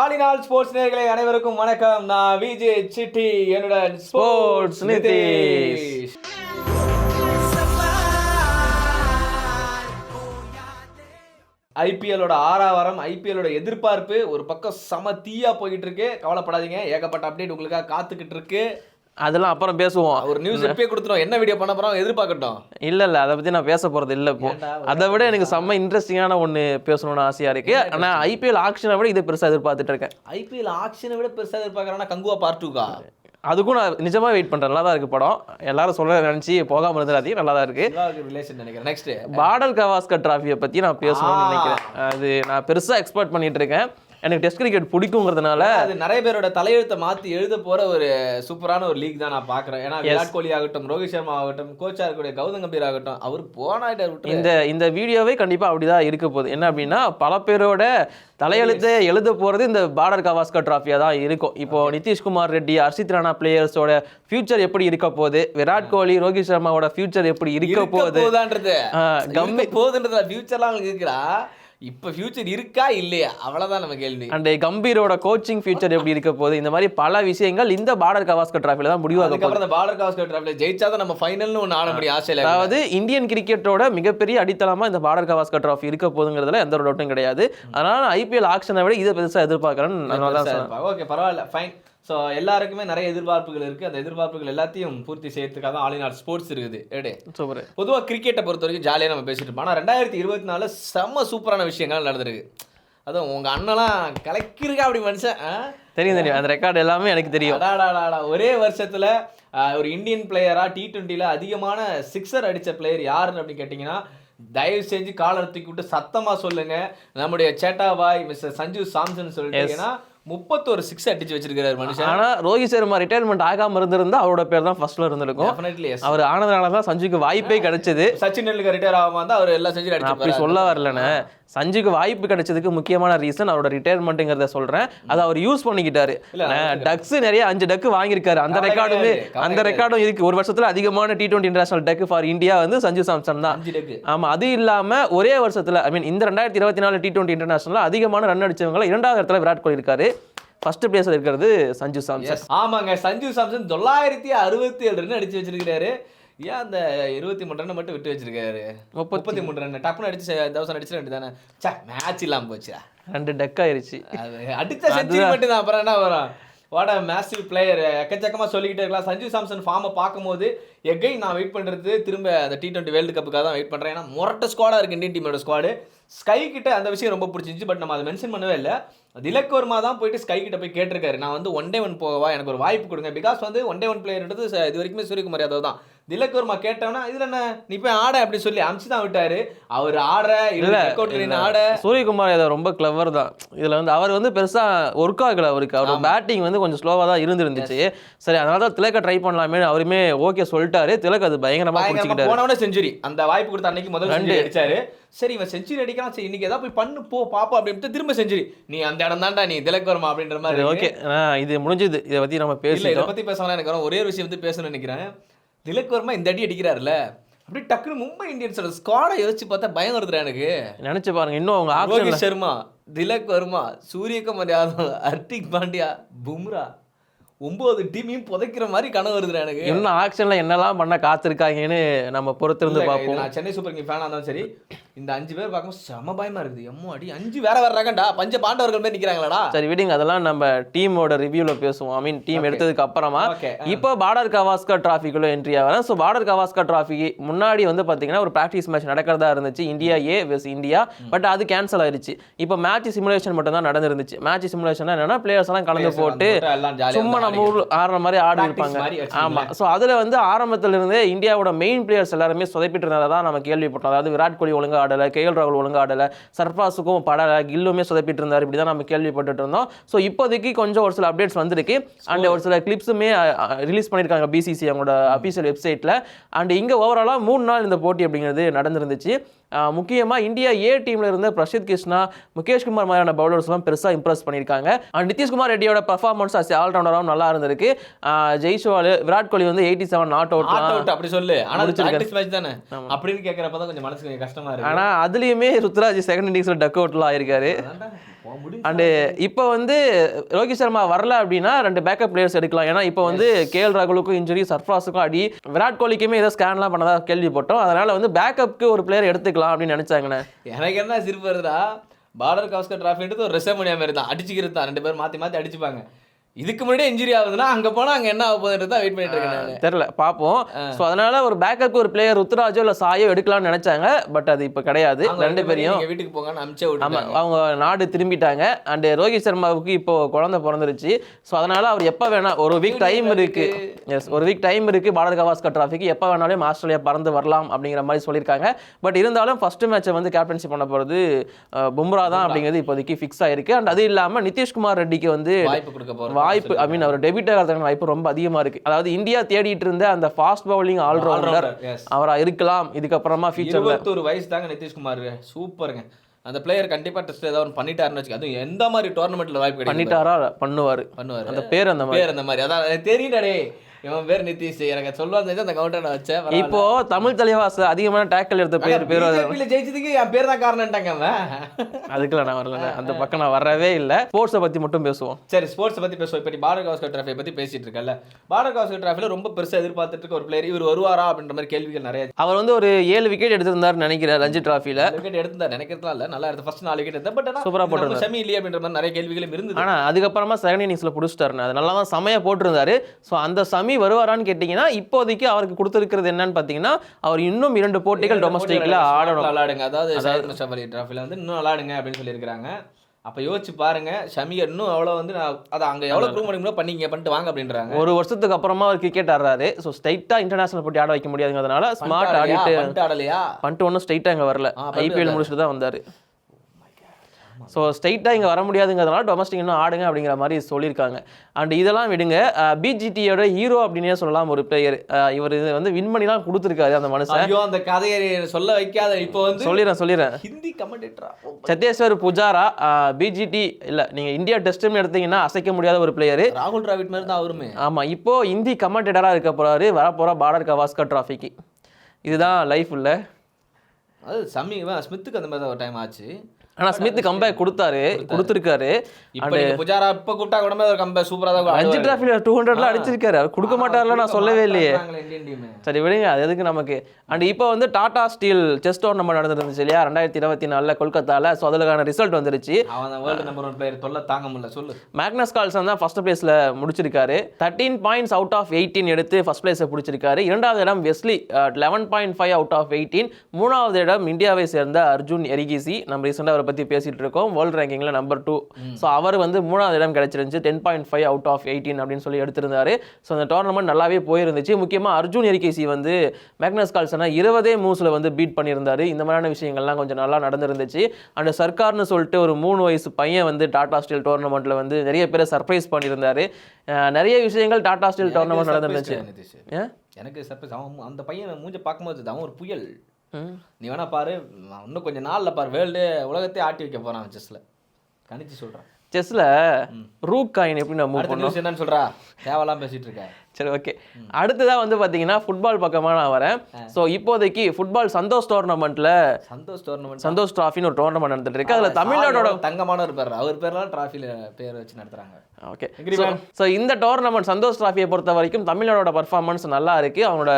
ஆலினால் sports நேர்களை அனைவருக்கும் வணக்கம். நான் விஜய் சிட்டி என்னுடன் Sports நிதிஷ். ஐபிஎல்லோட ஆறாவாரம் ஐபிஎல்லோட எதிர்பார்ப்பு ஒரு பக்கம் செம தீயா போயிட்டு இருக்கு. கவலைப்படாதீங்க. ஏகப்பட்ட அப்டேட் உங்களுக்காக காத்துக்கிட்டு இருக்கு. அதெல்லாம் அப்புறம் பேசுவோம். ஒரு நியூஸ் எப்பயே கொடுத்துரும். என்ன வீடியோ பண்ண போறோம்? எதிர்பார்க்கட்டும். இல்ல இல்ல. அதை பத்தி நான் பேச போறது இல்ல இப்போ. அதை விட எனக்கு செம்ம இன்ட்ரெஸ்டிங்கான ஒண்ணு பேசணும்னு ஆசையா இருக்கு. ஆனா ஐபிஎல் ஆக்ஷனை விட இதை பெருசா எதிர்பார்த்துட்டு இருக்கேன். ஐபிஎல் ஆக்ஷனை விட பெருசா எதிர்பார்க்கறானா கங்குவா பார்ட் டூக்கா அதுக்கும் நான் நிஜமா வெயிட் பண்றேன். நல்லா தான் இருக்கு படம். எல்லாரும் சொல்ல நினைச்சு போகாம இருந்துடாதீங்க. நல்லா தான் இருக்கு ரிலேஷன் நினைக்கிறேன். நெக்ஸ்ட் பாடல் கவாஸ்கர் டிராஃபியை பத்தி நான் பேசணும்னு. நினைக்கிறேன். அது நான் பெருசா எக்ஸ்பெக்ட் பண்ணிட்டு இருக்கேன். எனக்கு டெஸ்ட் கிரிக்கெட் பிடிக்குங்கிறதுனால அது நிறைய பேரோட தலையெழுத்தை மாத்தி எழுத போற ஒரு சூப்பரான ஒரு லீக் தான் நான் பாக்குறேன் ஏன்னா விராட் கோலி ஆகட்டும் ரோஹித் சர்மா ஆகட்டும் கோச்சா இருக்கக்கூடிய கௌதம் கம்பீர் ஆகட்டும் அவர் போனாயிட்ட விட்டு இந்த இந்த வீடியோவே கண்டிப்பா அப்படிதான் இருக்க போகுது. என்ன அப்படின்னா பல பேரோட தலையெழுத்தை எழுத போறது இந்த பார்டர் கவாஸ்கர் டிராஃபியா தான் இருக்கும். இப்போ நிதிஷ்குமார் ரெட்டி ஹர்ஷித் ராணா பிளேயர்ஸோட ஃபியூச்சர் எப்படி இருக்க போகுது? விராட் கோலி ரோஹித் சர்மாவோட ஃபியூச்சர் எப்படி இருக்க போகுது? போகுதான்றது போகுதுன்றதுல ஃபியூச்சர்லாம் இருக்குடா. இப்ப ஃபியூச்சர் இருக்கா இல்லையா? அவ்வளவுதான் நம்ம கேள்வி. அண்ட் கம்பீரோட கோச்சிங் ஃபியூச்சர் எப்படி இருக்க போகுது? இந்த மாதிரி பல விஷயங்கள் இந்த பார்டர் கவாஸ்கர் டிராஃபில தான் முடிவாக போகுது அதுக்கப்புறம் இந்த பார்டர் காஸ்கர் டிராஃபில ஜெயிச்சாதான் நம்ம ஃபைனல்னு ஒன்று ஆட முடியும் ஆஸ்திரேலியா அதாவது இந்தியன் கிரிக்கெட்டோட மிகப்பெரிய அடித்தளமா இந்த பார்டர் கவாஸ்கர் டிராஃபி இருக்க போகுதுங்கிறதுல எந்த ஒரு டவுட்டும் கிடையாது. அதனால ஐபிஎல் ஆக்ஷனை விட இதை பெருசா எதிர்பார்க்கறேன்னு தான். ஓகே பரவாயில்ல ஃபைன் ஸோ எல்லாருக்குமே நிறைய எதிர்பார்ப்புகள் இருக்கு. அந்த எதிர்பார்ப்புகள் எல்லாத்தையும் பூர்த்தி செய்யறதுக்காக தான் ஆல் இன் ஆல் ஸ்போர்ட்ஸ் இருக்குது எடே சூப்பர் பொதுவாக கிரிக்கெட்டை பொறுத்த வரைக்கும் ஜாலியாக நம்ம பேசிட்டு இருப்போம். ஆனால் ரெண்டாயிரத்தி இருபத்தி நாலு செம்ம சூப்பரான விஷயங்கள் நடந்திருக்கு. அதுவும் உங்க அண்ணலாம் கலக்கிருக்கா அப்படி மனுஷன்? தெரியும் தெரியும். அந்த ரெக்கார்டு எல்லாமே எனக்கு தெரியும். ஒரே வருஷத்துல ஒரு இந்தியன் பிளேயரா டி டுவெண்ட்டில அதிகமான சிக்ஸர் அடிச்ச பிளேயர் யாருன்னு அப்படின்னு கேட்டிங்கன்னா தயவு செஞ்சு காலர் தூக்கி விட்டு சத்தமா சொல்லுங்க. நம்முடைய சேட்டாபாய் மிஸ்டர் சஞ்சு சாம்சன் சொல்லிட்டீங்கன்னா முப்பத்தோரு சிக்ஸ் அடிச்சு வச்சிருக்காரு மனுஷன். ஆனா ரோஹித் சர்மா ரிட்டையர்மெண்ட் ஆகாம இருந்திருந்தா அவரோட பேர் தான் ஃபர்ஸ்ட்ல இருந்திருக்கும். அவர் ஆனதுனால தான் சஞ்சுக்கு வாய்ப்பே கிடைச்சது. சச்சின் டெண்டுல்கர் ரிட்டையர் ஆகாம இருந்தா அவர் எல்லா செஞ்சு அப்படி சொல்ல வரலண்ணே. சஞ்சுக்கு வாய்ப்பு கிடைச்சதுக்கு முக்கியமான ரீசன் அவரோட ரிட்டையர்மெண்ட்டுங்கிறத சொல்றேன். அதை அவர் யூஸ் பண்ணிக்கிட்டாரு. டக்ஸ் நிறைய அஞ்சு டக்கு வாங்கியிருக்காரு. அந்த ரெக்கார்டுமே அந்த. ரெக்கார்டும் இருக்கு. ஒரு வருஷத்துல அதிகமான T twenty international duck for India வந்து சஞ்சு சாம்சன் தான். ஆமா அது இல்லாம ஒரே வருஷத்துல ஐ மீன் இந்த ரெண்டாயிரத்தி இருபத்தி நாலு டி டுவெண்ட்டி இன்டர்நேஷனல் அதிகமான ரன் அடிச்சவங்க இரண்டாவது இடத்துல விராட் கோலி இருக்காரு. ஃபர்ஸ்ட் பிளேஸ்ல இருக்கிறது சஞ்சு சாம்சன். ஆமாங்க சஞ்சு சாம்சன் தொள்ளாயிரத்தி அறுபத்தி ஏழு ரன் அடிச்சு வச்சிருக்காரு ஏன் அந்த இருபத்தி மூணு ரன் மட்டும் விட்டு வச்சிருக்காரு? முப்பத்தி மூணு ரன் டப்புனு அடிச்சு தௌசண்ட் அடிச்சு ரெண்டு தானே. சே மேட்ச் இல்லாம போச்சுடா. ரெண்டு டக் ஆயிருச்சு. அடிச்ச செஞ்சுரி மட்டும் தான் அப்புறம் என்ன வரும்? வாட மேசிவ் பிளேயர் எக்கச்சக்கமா சொல்லிக்கிட்டே இருக்கலாம். சஞ்சு சாம்சன் ஃபார்மை பார்க்கும்போது எகை நான் வெயிட் பண்றது திரும்ப அந்த டி டுவெண்ட்டி வேர்ல்டு கப்புக்காக தான் வெயிட் பண்றேன். ஏன்னா முரட்ட ஸ்குவாடா இருக்கு இந்தியன் டீமோட ஸ்குவாடு ஸ்கை கிட்ட அந்த விஷயம் ரொம்ப பிடிச்சிருந்துச்சு பட் நம்ம அதை மென்ஷன் பண்ணவே இல்லை. திலக் வர்மா தான் போயிட்டு ஸ்கை கிட்ட போய் கேட்டிருக்காரு. நான் வந்து ஒன் டே ஒன் போகவா? எனக்கு ஒரு வாய்ப்பு கொடுங்க. பிகாஸ் வந்து ஒன் டே ஒன் பிளேயர்ன்றது இது வரைக்குமே சூரியகுமார் யாதவ் தான். திலக் வர்மா கேட்டவனா இதுல என்ன? நீ போய் ஆட அப்படின்னு சொல்லி அமிச்சு தான் விட்டாரு. அவர் ஆடுற இல்ல ஆட. சூரியகுமார் யாதவ் ரொம்ப கிளவர் தான். இதுல வந்து அவர் வந்து பெருசா ஒர்க் ஆகல அவருக்கு. அவர் பேட்டிங் வந்து கொஞ்சம் ஸ்லோவா தான் இருந்துருந்துச்சு. சரி அதனால தான் திலக்க ட்ரை பண்ணலாமே அவருமே ஓகே சொல்லிட்டாரு. திலக் அது பயங்கரமா போனவனே செஞ்சுரி அந்த வாய்ப்பு கொடுத்த அன்னைக்கு முதல் செஞ்சுரி அடிச்சாரு. சரி இவன் செஞ்சுரி அடிக்கலாம் சரி இன்னைக்கு ஏதாவது போய் பண்ணு போ பாப்பா அப்படின்ட்டு திரும்ப செஞ்சுரி. நீ அந்த இடம் தான்டா நீ திலக் வர்மா அப்படின்ற மாதிரி ஓகே. இது முடிஞ்சது. இதை பத்தி நம்ம இல்ல இதை பத்தி பேசலாம் எனக்கு ஒரே ஒரு விஷயம் வந்து பேசணும்னு நினைக்கிறேன். திலக் வர்மா இந்த அடி அடிக்கிறாருல்ல? அப்படியே டக்குனு மும்பை இந்தியன்ஸோட ஸ்குவாடை யோசிச்சு பார்த்தா பயம் வருதுடா எனக்கு. நினைச்சு பாருங்க இன்னும் அவங்க ரோஹித் சர்மா திலக் வர்மா சூரியகுமார் யாதவ் ஹர்திக் பாண்டியா பும்ரா ஒன்பது டீமையும் புதைக்கிற மாதிரி கனவு வருதுடா எனக்கு. இன்னும் ஆக்ஷன்ல என்னெல்லாம் பண்ண காத்திருக்காங்கன்னு நம்ம பொறுத்திருந்து பார்ப்போம். நான் சென்னை சூப்பர் கிங் ஃபேனா இருந்தாலும் சரி இந்த அஞ்சு பேர் பார்க்கும்போது செம பயமா இருக்குது. எம்மோ அடி அஞ்சு வேற வர்றாங்கடா பஞ்ச பாண்டவர்கள் மாதிரி நிக்கிறாங்களாடா. சரி விடுங்க அதெல்லாம் நம்ம டீமோட ரிவ்யூல பேசுவோம். ஐ மீன் டீம் எடுத்ததுக்கு அப்புறமா. இப்போ பார்டர் கவாஸ்கர் டிராஃபிக்குள்ள என்ட்ரி ஆகிறேன் ஸோ பார்டர் கவாஸ்கர் டிராஃபி முன்னாடி வந்து பார்த்தீங்கன்னா ஒரு ப்ராக்டிஸ் மேட்ச் நடக்கிறதா இருந்துச்சு. India A vs India but அது கேன்சல் ஆயிருச்சு. இப்போ மேட்ச் சிமுலேஷன் மட்டும் தான் நடந்துருந்துச்சு மேட்ச் சிமுலேஷன் என்னன்னா பிளேயர்ஸ் எல்லாம் கலந்து போட்டு சும்மா நம்ம ஊர்ல ஆடுற மாதிரி ஆடி இருப்பாங்க. மாதிரி வச்சுக்கோங்களேன். ஆமா. ஸோ அதுல வந்து ஆரம்பத்துல இருந்தே இந்தியாவோட மெயின் பிளேயர்ஸ் எல்லாருமே சொதப்பிட்டு இருந்ததை தான் நம்ம கேள்விப்பட்டோம். அதாவது விராட் கோலி ஒழுங்கா ஆடல கே எல் ராகுல் ஒழுங்கா ஆடல சர்பாஸுக்கும் படல கில்லுமே சொதப்பிட்டு இருந்தார் இப்படி தான் நம்ம கேள்விப்பட்டுட்டு இருந்தோம். ஸோ இப்போதைக்கு கொஞ்சம் ஒரு சில அப்டேட்ஸ் வந்திருக்கு. அண்ட் ஒரு சில கிளிப்ஸுமே ரிலீஸ் பண்ணியிருக்காங்க பிசிசி அவங்களோட அபிஷியல் வெப்சைட்ல அண்ட் இங்க ஓவராலா மூணு நாள் இந்த போட்டி அப்படிங்கிறது நடந்திருந்துச்சு. ஆஹ் முக்கியமா இந்தியா ஏ டீம்ல இருந்த பிரசித் கிருஷ்ணா முகேஷ் குமார் மாதிரியான பவுலர்ஸ் எல்லாம் பெருசா இம்ப்ரெஸ் பண்ணியிருக்காங்க. அண்ட் நிதிஷ்குமார் ரெட்டியோட பர்ஃபார்மன்ஸ் அஸ் ஆல்ரவுண்டராகவும் நல்லா இருந்திருக்கு. ஆஹ் ஜெய்ஸ்வால் விராட் கோலி வந்து eighty seven not out not out அப்படி சொல்லு. ஆனா முடிச்சிருக்காரு. பிராக்டிஸ் மேட்ச் தானே? அப்படின்னு கேக்குறப்ப தான் கொஞ்சம் மனசுக்கு கொஞ்சம் கஷ்டமா இருக்கு. ஆனா அதுலயுமே ருத்ராஜ் செகண்ட் இன்னிங்ஸ்ல டக் அவுட்லாம் ஆயிருக்காரு. அண்டு இப்போ வந்து ரோஹித் சர்மா வரல அப்படின்னா ரெண்டு பேக்கப் பிளேயர்ஸ் எடுக்கலாம். ஏன்னா இப்போ வந்து கேஎல் ராகுலுக்கும் இன்ஜுரி சர்ஃப்ராஸுக்கும் அடி. விராட் கோலிக்குமே ஏதோ ஸ்கேன்லாம் பண்ணதா கேள்விப்பட்டோம். அதனால வந்து பேக்கப்க்கு ஒரு பிளேயர் எடுத்துக்கலாம் அப்படின்னு நினைச்சாங்கண்ணே. எனக்கு என்ன சிரிப்பு வருதுடா? பார்டர் காஸ்கர் டிராஃபின்றது ஒரு ரெசமனியா மாதிரி தான். அடிச்சுக்கிறது தான். ரெண்டு பேரும் மாற்றி மாற்றி அடிச்சுப்பாங்க. இதுக்கு முன்னாடியே இன்ஜுரி ஆகுதுன்னா அங்கே போனால் அங்கே என்ன ஆக போகுதுன்றது தான் வெயிட் பண்ணிட்டு இருக்கேன் தெரில பார்ப்போம். ஸோ அதனால ஒரு பேக்கப்க்கு ஒரு பிளேயர் ருத்ராஜோ இல்லை சாயோ எடுக்கலாம்னு நினைச்சாங்க பட் அது இப்போ கிடையாது. ரெண்டு பேரையும் வீட்டுக்கு போங்கன்னு அனுப்பிச்சே ஆமா விட்டுருக்காங்க அவங்க நாடு திரும்பிட்டாங்க. அண்ட் ரோஹித் சர்மாவுக்கு இப்போ குழந்தை பிறந்துருச்சு. ஸோ அதனால அவர் எப்போ வேணா ஒரு வீக் டைம் இருக்கு. எஸ் ஒரு வீக் டைம் இருக்கு பாரத கவாஸ்கர் டிராஃபிக்கு எப்போ வேணாலும் ஆஸ்திரேலியா பறந்து வரலாம் அப்படிங்கிற மாதிரி சொல்லியிருக்காங்க. பட் இருந்தாலும் ஃபர்ஸ்ட் மேட்சை வந்து கேப்டன்சி பண்ண போகிறது பும்ரா தான் அப்படிங்கிறது இப்போதைக்கு ஃபிக்ஸ் ஆயிருக்கு. அண்ட் அது இல்லாமல் நிதிஷ்குமார் ரெட்டிக்கு வந்து வாய்ப்பு கொடுக்க போறோம் வாய்ப்பு ஐ மீன் அவர் டெபியூட் ஆகிறதுக்கான வாய்ப்பு ரொம்ப அதிகமா இருக்கு. அதாவது இந்தியா தேடிட்டு இருந்த அந்த ஃபாஸ்ட் பவுலிங் ஆல்ரவுண்டர் எஸ் அவரா இருக்கலாம். இதுக்கப்புறமா ஃபியூச்சர்ல இருபத்தொரு வயசு தாங்க நிதிஷ்குமார் சூப்பருங்க. அந்த பிளேயர் கண்டிப்பா டெஸ்ட் ஏதாவது ஒன்று பண்ணிட்டாருன்னு வச்சுக்க அதுவும் எந்த மாதிரி டோர்னமெண்ட்ல வாய்ப்பு பண்ணிட்டாரா? பண்ணுவாரு. பண்ணுவாரு. அந்த பேர் அந்த மாதிரி. பேர் அந்த மாதிரி. அதான் எனக்கு தெரியும்டா இவன் பேர் நிதிஷ். எனக்கு தெரிஞ்சு அந்த கவுண்டர் நான் வச்சேன். இப்போ தமிழ் தலைவாஸ் அதிகமான டேக்கல் எடுத்த பேர் பேர் ஜெயிச்சதுக்கு என் பேர் தான் காரணம்ட்டாங்க அவன். அதுக்குள்ள நான் வரல அந்த பக்கம் நான் வரவே இல்லை. ஸ்போர்ட்ஸை பத்தி மட்டும் பேசுவோம். சரி ஸ்போர்ட்ஸ் பத்தி பேசுவோம். இப்போ நீ பாரத் காஸ்கர் டிராஃபி பத்தி பேசிட்டு இருக்கல பாரத் காஸ்கர் டிராஃபில ரொம்ப பெருசா எதிர்பார்த்துட்டு இருக்க ஒரு பிளேயர் இவர் வருவாரா அப்படின்ற மாதிரி கேள்விகள் நிறைய அவர் வந்து ஒரு ஏழு விக்கெட் எடுத்திருந்தாருன்னு நினைக்கிறேன் ரஞ்சி டிராஃபில விக்கெட் எடுத்தார் நினைக்கிறதுலாம் இல்ல. நல்லா எடுத்து ஃபர்ஸ்ட் நாலு விக்கெட் எடுத்தா பட் சூப்பரா சூப்பரா போட்டிருந்தாரு. போட்டு செமி இல்லையே அப்படின்ற மாதிரி நிறைய கேள்விகளும் இருந்தது. ஆனா அதுக்கப்புறமா செகண்ட் இன்னிங்ஸ்ல புடிச்சிட்டாருன்னு அது நல்லா தான் செமையா போட்டிருந்தாரு. ஸோ அந்த சமி வருவாரான்னு கேட்டிங்கன்னா இப்போதைக்கு அவருக்கு கொடுத்துருக்கிறது என்னன்னு பார்த்தீங்கன்னா அவர் இன்னும் இரண்டு போட்டிகள் டொமஸ்டிக்ல ஆடணும். விளாடுங்க அதாவது டிராஃபில வந்து இன்னும் விளாடுங்க அப்படின்னு சொல்லியிருக்காங்க அப்ப யோசிச்சு பாருங்க ஷமியை இன்னும் எவ்வளவு வந்து நான் அதை அங்க எவ்வளவு ப்ரூவ் பண்ணி பண்ணிங்க பண்ணிட்டு வாங்க அப்படின்றாங்க. ஒரு வருஷத்துக்கு அப்புறமா அவர் கிரிக்கெட் ஆடுறாரு. ஸோ ஸ்ட்ரைட்டா இன்டர்நேஷனல் போட்டி ஆட வைக்க முடியாதுங்கிறதுனால ஸ்மார்ட்? ஆடிட்டு ஆடலையா? பண்ணிட்டு ஒன்றும் ஸ்ட்ரைட்டாக இங்கே வரல. ஐபிஎல் முடிச்சுட்டு தான் வந்தார். ஸோ ஸ்ட்ரைட்டாக இங்கே வர முடியாதுங்கிறதுனால டொமஸ்டிக் இன்னும் ஆடுங்க அப்படிங்கிற மாதிரி சொல்லியிருக்காங்க. அண்ட் இதெல்லாம் விடுங்க பிஜிடியோட ஹீரோ அப்படின்னே சொல்லலாம் ஒரு பிளேயர் இவர் இது வந்து வின் பண்ணிலாம் கொடுத்துருக்காரு அந்த மனுஷன். ஐயோ அந்த கதையை சொல்ல வைக்காத இப்போ வந்து சொல்லிடுறேன் சொல்லிடுறேன் ஹிந்தி கமெண்டேட்டரா சத்தேஸ்வர் புஜாரா பிஜிடி இல்லை நீங்கள் இந்தியா டெஸ்ட்னு எடுத்தீங்கன்னா அசைக்க முடியாத ஒரு பிளேயர் ராகுல் டிராவிட் மாதிரி தான் அவருமே. ஆமாம் இப்போ இந்தி கமெண்டேட்டராக இருக்க போகிறாரு வரப்போகிற பார்டர் கவாஸ்கர் டிராஃபிக்கு இதுதான் லைஃப் இல்லை அது சமி ஸ்மித்துக்கு அந்த மாதிரி ஒரு டைம் ஆச்சு. ஆனால் ஸ்மித் கம்பேக் கொடுத்தாரு கொடுத்துருக்காரு. நீங்க புஜாரா இப்ப கூப்பிட்டா கூட ஒரு கம்பே சூப்பரா தான் அஞ்சு டிராஃபில டூ ஹண்ட்ரட்லாம் அடிச்சிருக்காரு. அவர் கொடுக்க மாட்டார்ல நான் சொல்லவே இல்லையே. சரி விடுங்க அது எதுக்கு நமக்கு? அண்ட் இப்போ வந்து டாடா ஸ்டீல் செஸ் டோர்னமெண்ட் நடந்துருந்துச்சு இல்லையா? ரெண்டாயிரத்தி இருபத்தி நாலில் கொல்கத்தாவில் ஸோ அதுக்கான ரிசல்ட் வந்துருச்சு. வேர்ல்டு நம்பர் ஒன் பிளேயர் தொல்லை தாங்க முடியல. சொல்லு. மேக்னஸ் கால்சன் தான் ஃபர்ஸ்ட் பிளேஸில் முடிச்சிருக்காரு. Thirteen points out of eighteen எடுத்து ஃபர்ஸ்ட் பிளேஸை பிடிச்சிருக்காரு. இரண்டாவது இடம் Wesley eleven point five out of eighteen மூணாவது இடம் இந்தியாவை சேர்ந்த அர்ஜுன் எரிகிசி நம்ம ரீசெண்டாக அவரை பற்றி பேசிட்டு இருக்கோம். வேர்ல்டு ரேங்கிங்கில் நம்பர் டூ ஸோ அவர் வந்து மூணாவது இடம் கிடைச்சிருந்துச்சு. Ten point five out of eighteen அப்படின்னு சொல்லி எடுத்திருந்தாரு. ஸோ அந்த டோர்னமெண்ட் நல்லாவே போயிருந்துச்சு. முக்கியமாக அர்ஜுன் எரிகேசி வந்து மேக்னஸ் கால்சனை இருபதே மூவ்ஸில் வந்து பீட் பண்ணியிருந்தாரு. இந்த மாதிரியான விஷயங்கள்லாம் கொஞ்சம் நல்லா நடந்திருந்துச்சு. அண்ட் சர்க்கார்னு சொல்லிட்டு ஒரு மூணு வயசு பையன் வந்து டாடா ஸ்டீல் டோர்னமெண்ட்டில் வந்து நிறைய பேரை சர்ப்ரைஸ் பண்ணியிருந்தாரு. நிறைய விஷயங்கள் டாடா ஸ்டீல் டோர்னமெண்ட் நடந்துருந்துச்சு. எனக்கு சர்ப்ரைஸ் அவன் அந்த பையன் மூஞ்ச பார்க்கும்போது அவன் ஒரு புயல். நீ வேணா பாரு நான் இன்னும் கொஞ்சம் நாள்ல பாரு வேர்ல்டு உலகத்தையே ஆட்டி வைக்க போறான் செஸ்ல. கணிச்சு சொல்றேன். செஸ்ல ரூக் காயின் எப்படி நம்ம மூவ் பண்ணோம் என்னன்னு சொல்றா? தேவையெல்லாம் பேசிட்டு இருக்க. சரி ஓகே அடுத்ததா வந்து பாத்தீங்கன்னா ஃபுட்பால் பக்கமா நான் வரேன். ஸோ இப்போதைக்கு ஃபுட்பால் சந்தோஷ் டோர்னமெண்ட்ல சந்தோஷ் டோர்னமெண்ட் சந்தோஷ் டிராஃபின்னு ஒரு டோர்னமெண்ட் நடந்துட்டு இருக்கு. அதுல தமிழ்நாடோட தங்கமான ஒரு பேர் அவர் பேர்லாம் டிராஃபில பேர் வச்சு நடத்துறாங்க. ஓகே. ஸோ இந்த டோர்னமெண்ட் சந்தோஷ் டிராஃபியை பொறுத்த வரைக்கும் தமிழ்நாடோட பர்ஃபார்மன்ஸ் நல்லா இருக்கு. அவங்களோட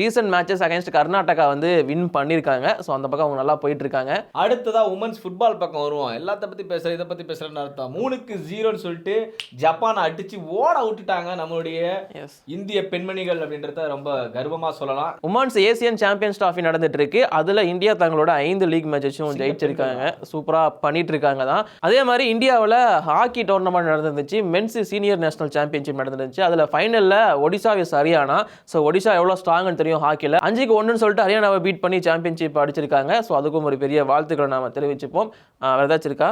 ரீசெண்ட் மேட்சஸ் அகைன்ஸ்ட் கர்நாடகா வந்து வின் பண்ணியிருக்காங்க. ஸோ அந்த பக்கம் அவங்க நல்லா போயிட்டு இருக்காங்க அடுத்ததா உமன்ஸ் ஃபுட்பால் பக்கம் வருவோம். எல்லாத்த பத்தி பேசுற இதை பத்தி பேசுறேன்னு அர்த்தம். மூணுக்கு ஜீரோன்னு சொல்லிட்டு ஜப்பானை அடிச்சு ஓட விட்டுட்டாங்க நம்மளுடைய எஸ் இந்திய பெண்மணிகள் அப்படின்றத ரொம்ப கர்வமா சொல்லலாம். உமன்ஸ் ஏசியன் சாம்பியன்ஸ் டிராஃபி நடந்துட்டு இருக்கு அதுல இந்தியா தங்களோட ஐந்து லீக் மேட்சஸும் ஜெயிச்சிருக்காங்க. சூப்பரா பண்ணிட்டு இருக்காங்க தான். அதே மாதிரி இந்தியாவில் ஹாக்கி டோர்னமெண்ட் நடந்துருந்துச்சு. மென்ஸ் சீனியர் நேஷனல் சாம்பியன்ஷிப் நடந்துருந்துச்சு. அதுல ஃபைனல்ல ஒடிசா விஸ் ஹரியானா ஸோ ஒடிசா எவ்வளோ ஸ்ட்ராங்னு தெரியும் ஹாக்கியில் அஞ்சுக்கு ஒன்றுன்னு சொல்லிட்டு ஹரியானாவை பீட் பண்ணி சாம்பியன்ஷிப் அடிச்சிருக்காங்க. ஸோ அதுக்கும் ஒரு பெரிய வாழ்த்துக்களை நாம தெரிவிச்சுப்போம். வேற ஏதாச்சும் இருக்கா?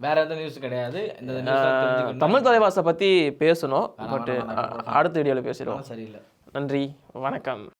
வேற எந்த நியூஸ் கிடையாது. இந்த தமிழ் தலைவாசை பத்தி பேசணும். பட் அடுத்த வீடியோவில் பேசிடுவோம். சரியில்லை. நன்றி. வணக்கம்.